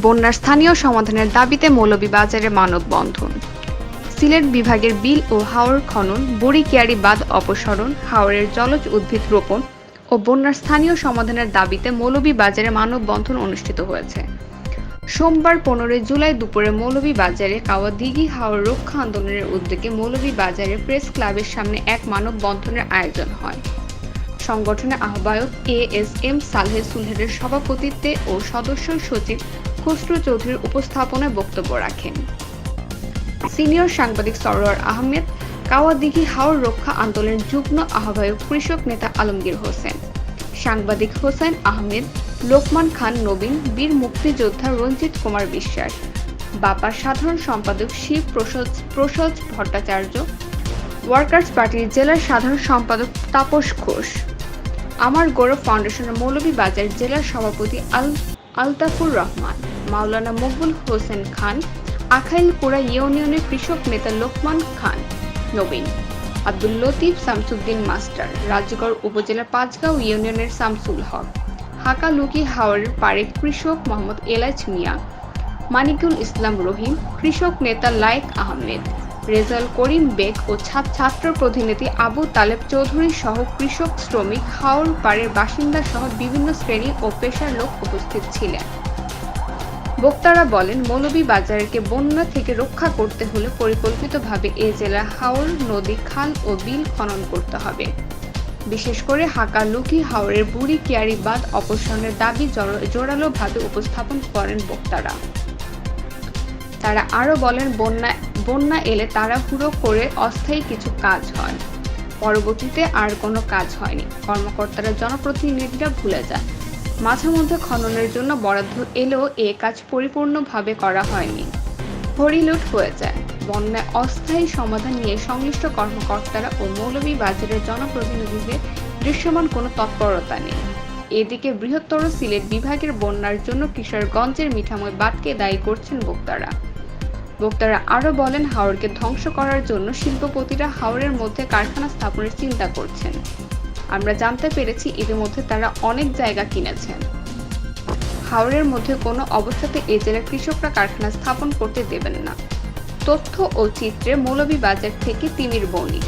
বন্যার স্থানীয় সমাধানের দাবিতে মৌলভীবাজারে মানববন্ধন। সিলেট বিভাগের বিল ও হাওর খনন, বুড়িকিয়ারি বাঁধ অপসারণ, হাওরের জলজ উদ্ভিদ রোপণ ও বন্যার স্থানীয় সমাধানের দাবিতে মৌলভীবাজারে মানববন্ধন অনুষ্ঠিত হয়েছে। সোমবার পনেরোই জুলাই দুপুরে মৌলভীবাজারে কাওয়াদিঘি হাওর রক্ষা আন্দোলনের উদ্যোগে মৌলভীবাজারে প্রেস ক্লাবের সামনে এক মানববন্ধনের আয়োজন হয়। সংগঠনের আহ্বায়ক এ এস এম সালহে সুলহেরের সভাপতিত্বে ও সদস্য সচিব খসরু চৌধুরীর উপস্থাপনায় বক্তব্য রাখেন। সিনিয়র সাংবাদিক সরোয়ার আহমেদ, কাওয়াদিঘি হাওর রক্ষা আন্দোলনের যুগ্ম আহ্বায়ক কৃষক নেতা আলমগীর হোসেন, সাংবাদিক হোসেন আহমেদ, লোকমান খান নবীন, বীর মুক্তিযোদ্ধা রঞ্জিত কুমার বিশ্বাস বাপার সাধারণ সম্পাদক শিব প্রসজ প্রসজ ভট্টাচার্য, ওয়ার্কার্স পার্টির জেলার সাধারণ সম্পাদক তাপস ঘোষ, আমার গৌরব ফাউন্ডেশনের মৌলভীবাজার জেলার সভাপতি আল আলতাফুর রহমান। মাওলানা মকবুল হোসেন খান আখাইলপুরা ইউনিয়নের কৃষক নেতা লোকমান খান, নবীন, আব্দুল লতিফ শামসুদ্দিন মাস্টার, রাজগড় উপজেলার পাঁচগাঁও ইউনিয়নের শামসুল হক হাকালুকি হাওরের পাড়ে কৃষক মোহাম্মদ এলাচ মিয়া, মানিকুল ইসলাম রহিম, কৃষক নেতা লায়েক আহমেদ রেজাল করিম বেগ ও ছাত্র প্রতিনিধি আবু তালেব চৌধুরী সহ কৃষক শ্রমিক হাওর পাড়ের বাসিন্দা সহ বিভিন্ন শ্রেণি ও পেশার লোক উপস্থিত ছিলেন। বক্তারা বলেন মৌলভীবাজারকে বন্যা থেকে রক্ষা করতে হলে পরিকল্পিতভাবে এ জেলার হাওর, নদী, খাল ও বিল খনন করতে হবে। বিশেষ করে হাকা লুকি হাওরের বুড়ি কিয়ারি বাঁধ অপসারণের দাবি জোর- জোরালোভাবে উপস্থাপন করেন বক্তারা। তারা আরও বলেন, বন্যা বন্যা এলে তাড়াহুড়ো করে অস্থায়ী কিছু কাজ হয়। পরবর্তীতে আর কোনো কাজ হয়নি। কর্মকর্তারা জনপ্রতিনিধিরা ভুলে যায় মাঝে মধ্যে খননের জন্য বরাদ্দ এলেও এ কাজ পরিপূর্ণভাবে করা হয়নি। হরিলুট হয়ে যায়। বন্যায় অস্থায়ী সমাধান নিয়ে সংশ্লিষ্ট কর্মকর্তারা ও মৌলভীবাজারের জনপ্রতিনিধিদের দৃশ্যমান কোনো তৎপরতা নেই। এদিকে বৃহত্তর সিলেট বিভাগের বন্যার জন্য কিশোরগঞ্জের মিঠাময় বাদকে দায়ী করছেন বক্তারা বক্তারা আরও বলেন হাওড়কে ধ্বংস করার জন্য শিল্পপতিরা হাওড়ের মধ্যে কারখানা স্থাপনের চিন্তা করছেন। আমরা জানতে পেরেছি ইতিমধ্যে তারা অনেক জায়গা কিনেছেন। হাওড়ের মধ্যে কোনো অবস্থাতে এ জেলার কৃষকরা কারখানা স্থাপন করতে দেবেন না। তথ্য ও চিত্রে মৌলভীবাজার থেকে তিমির বণিক।